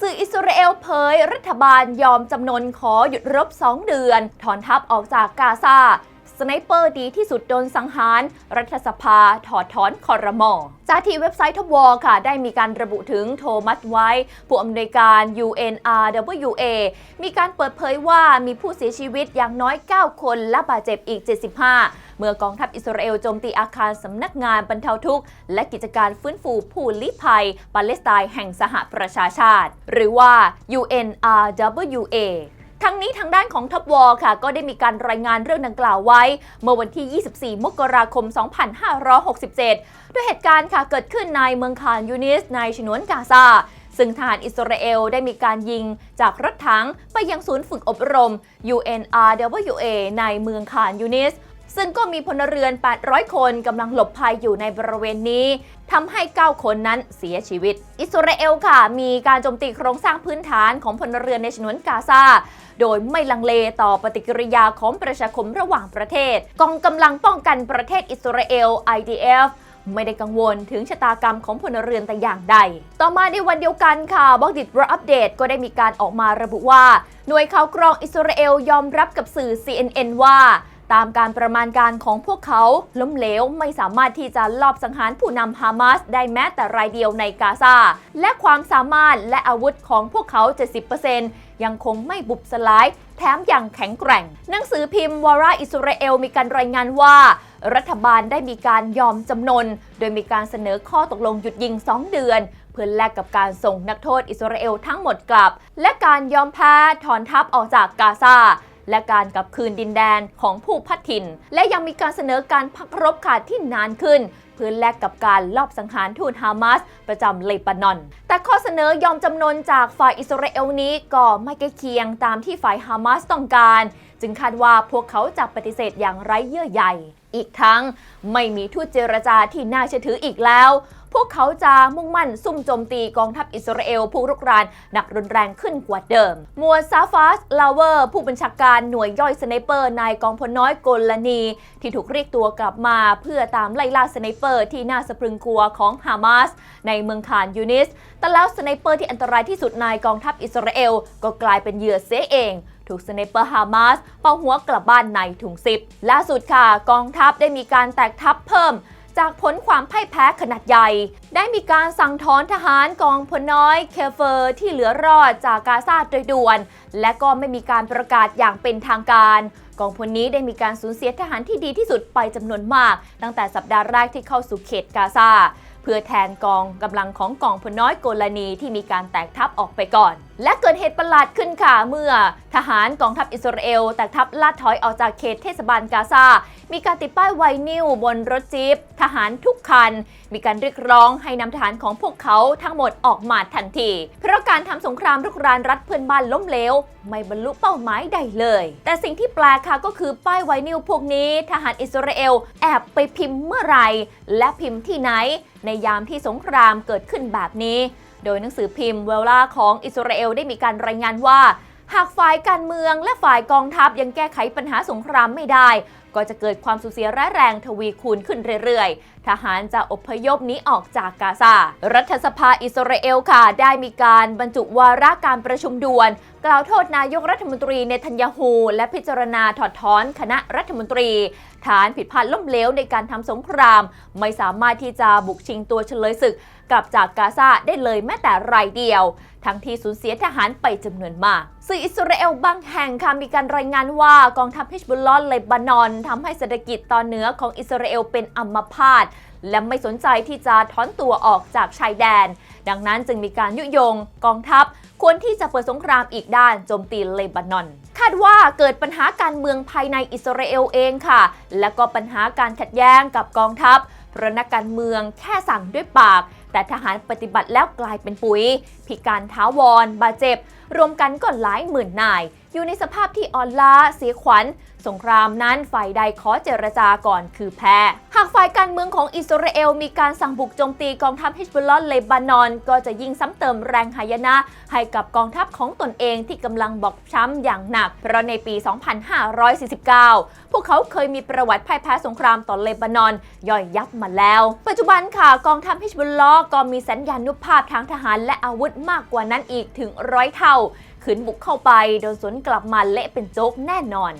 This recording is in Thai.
สื่ออิสราเอลเผย รัฐบาลยอมจำนนขอหยุดรบ 2 เดือน ถอนทัพออกจากกาซา สไนเปอร์ดีที่สุดโดนสังหาร รัฐสภาถอดถอนคอรมอจากที่เว็บไซต์ทบวอค่ะ ได้มีการระบุถึงโทมัสไว้ ผู้อำนวยการ UNRWA มีการเปิดเผยว่ามีผู้เสียชีวิตอย่างน้อย 9 คนและบาดเจ็บอีก 75เมื่อกองทัพอิสราเอลโจมตีอาคารสำนักงานบรรเทาทุกข์ และกิจการฟื้นฟูผู้ลี้ภัย ปาเลสไตน์แห่งสหประชาชาติ หรือว่า UNRWA ทั้งนี้ทางด้านของทัพวอลค่ะ ก็ได้มีการรายงานเรื่องดังกล่าวไว้ เมื่อวันที่ 24 มกราคม 2567 ด้วยเหตุการณ์ค่ะเกิดขึ้นในเมืองคานยูนิสในชนวนกาซาซึ่งทหารอิสราเอลได้มีการยิงจากรถถังไปยังศูนย์ฝึกอบรม UNRWA ในเมืองคานยูนิส ซึ่งก็มีพลเรือน 800 คนกำลังหลบภัยอยู่ในบริเวณนี้ทำให้ 9 คนนั้นเสียชีวิต อิสราเอลค่ะ มีการโจมตีโครงสร้างพื้นฐานของพลเรือนในฉนวนกาซา โดยไม่ลังเลต่อปฏิกิริยาของประชาคมระหว่างประเทศ กองกำลังป้องกันประเทศอิสราเอล IDF ไม่ได้กังวลถึงชะตากรรมของพลเรือนแต่อย่างใด ต่อมาในวันเดียวกันค่ะบอกดิตรอัปเดตก็ได้มีการออกมาระบุว่า หน่วยข่าวกรองอิสราเอลยอมรับกับสื่อ CNN ว่า ตามการประมาณการของพวกเขาล้มเหลวไม่สามารถที่จะลอบสังหารผู้นำฮามาสได้แม้แต่รายเดียวในกาซาและความสามารถและอาวุธของพวกเขา 70%ยังคงไม่บุบสลาย แถมยังแข็งแกร่ง หนังสือพิมพ์วาราอิสราเอลมีการรายงานว่า รัฐบาลได้มีการยอมจำนน โดยมีการเสนอข้อตกลงหยุดยิง 2 เดือนเพื่อแลกกับการส่งนักโทษอิสราเอลทั้งหมดกลับ และการยอมแพ้ถอนทัพออกจากกาซา และการกลับคืนดินแดนของผู้พัดถิ่น และยังมีการเสนอการพักรบขาดที่นานขึ้น เพื่อแลกกับการลอบสังหารทูตฮามาสประจำเลบานอน แต่ข้อเสนอยอมจำนนจากฝ่ายอิสราเอลนี้ก็ไม่ใกล้เคียงตามที่ฝ่ายฮามาสต้องการ จึงคาดว่าพวกเขาจะปฏิเสธอย่างไร้เยื่อใยอีกทั้งไม่มีทูตเจรจาที่น่าเชื่อถืออีกแล้ว พวกเขาจะมุ่งมั่นซุ่มโจมตีกองทัพอิสราเอลผู้รุกรานหนักรุนแรงขึ้นกว่าเดิม มัวซาฟาส ลาเวอร์ ผู้บัญชาการหน่วยย่อยสไนเปอร์นายกองพลน้อยโกลนี ที่ถูกเรียกตัวกลับมาเพื่อตามไล่ล่าสไนเปอร์ที่น่าสะพรึงกลัวของฮามาสในเมืองคานยูนิส แต่แล้วสไนเปอร์ที่อันตรายที่สุดในกองทัพอิสราเอลก็กลายเป็นเหยื่อเสียเองถูกสไนเปอร์ฮามาสเป่าหัวกลับบ้านในถุงซิปล่าสุดค่ะ กองทัพได้มีการแตกทัพเพิ่ม จากผลความพ่ายแพ้ขนาดใหญ่ ได้มีการสั่งถอนทหารกองพลน้อยเคเฟอร์ที่เหลือรอดจากกาซาโดยด่วน และก็ไม่มีการประกาศอย่างเป็นทางการกองพลนี้ได้มีการสูญเสียทหารที่ดีที่สุดไปจำนวนมาก ตั้งแต่สัปดาห์แรกที่เข้าสู่เขตกาซาเพื่อแทนกองกำลังของกองพลน้อยโกลานีที่มีการแตกทัพออกไปก่อน และเกิดเหตุประหลาดขึ้นค่ะ เมื่อทหารกองทัพอิสราเอลแตกทัพลาดถอยออกจากเขตเทศบาลกาซา มีการติดป้ายไวนิลบนรถจี๊ปทหารทุกคัน มีการเรียกร้องให้นำทหารของพวกเขาทั้งหมดออกมาทันที เพราะการทำสงครามรุกรานรัฐเพื่อนบ้านล้มเหลวไม่บรรลุเป้าหมายใดเลย แต่สิ่งที่แปลกค่ะก็คือป้ายไวนิลพวกนี้ ทหารอิสราเอลแอบไปพิมพ์เมื่อไหร่และพิมพ์ที่ไหน ในยามที่สงครามเกิดขึ้นแบบนี้ โดยหนังสือพิมพ์เวลล่าของอิสราเอลได้มีการรายงานว่า หากฝ่ายการเมืองและฝ่ายกองทัพยังแก้ไขปัญหาสงครามไม่ได้ ก็จะเกิดความสูญเสียร้ายแรงทวีคูณขึ้นเรื่อยๆ ทหารจะอพยพนี้ออกจากกาซา รัฐสภาอิสราเอลค่ะ ได้มีการบรรจุวาระการประชุมด่วน กล่าวโทษนายกรัฐมนตรีเนทันยาฮู และพิจารณาถอดถอนคณะรัฐมนตรี ฐานผิดพลาดล้มเหลวในการทำสงคราม ไม่สามารถที่จะบุกชิงตัวเฉลยศึกกลับจากกาซาได้เลยแม้แต่รายเดียว ทั้งที่สูญเสียทหารไปจำนวนมาก สื่ออิสราเอลบางแห่งค่ะมีการรายงานว่ากองทัพฮิชบุลลอฮ์เลบานอนทำให้เศรษฐกิจตอนเหนือของอิสราเอลเป็นอัมพาตและไม่สนใจที่จะถอนตัวออกจากชายแดน ดังนั้นจึงมีการยุยงกองทัพควรที่จะเปิดสงครามอีกด้านโจมตีเลบานอน คาดว่าเกิดปัญหาการเมืองภายในอิสราเอลเองค่ะ และก็ปัญหาการขัดแย้งกับกองทัพเพราะนักการเมืองแค่สั่งด้วยปาก แต่ทหารปฏิบัติแล้วกลายเป็นปุ๋ย พิการท้าวรบาดเจ็บ รวมกันก็หลายหมื่นนาย อยู่ในสภาพที่อ่อนล้าเสียขวัญ สงครามนั้นฝ่ายใดขอเจรจาก่อนคือแพ้ หากฝ่ายการเมืองของอิสราเอลมีการสั่งบุกโจมตีกองทัพฮิชบุลลอฮ์เลบานอน ก็จะยิ่งซ้ำเติมแรงหายนะ ให้กับกองทัพของตนเองที่กำลังบอบช้ำอย่างหนัก เพราะในปี 2549 พวกเขาเคยมีประวัติพ่ายแพ้สงครามต่อเลบานอน ย่อยยับมาแล้ว ปัจจุบันค่ะกองทัพฮิชบุลลอฮ์ก็มีสัญญานุภาพทางทหารและอาวุธมากกว่านั้นอีกถึงร้อยเท่า ขืนบุกเข้าไปโดนสวนกลับมาเละเป็นโจ๊กแน่นอน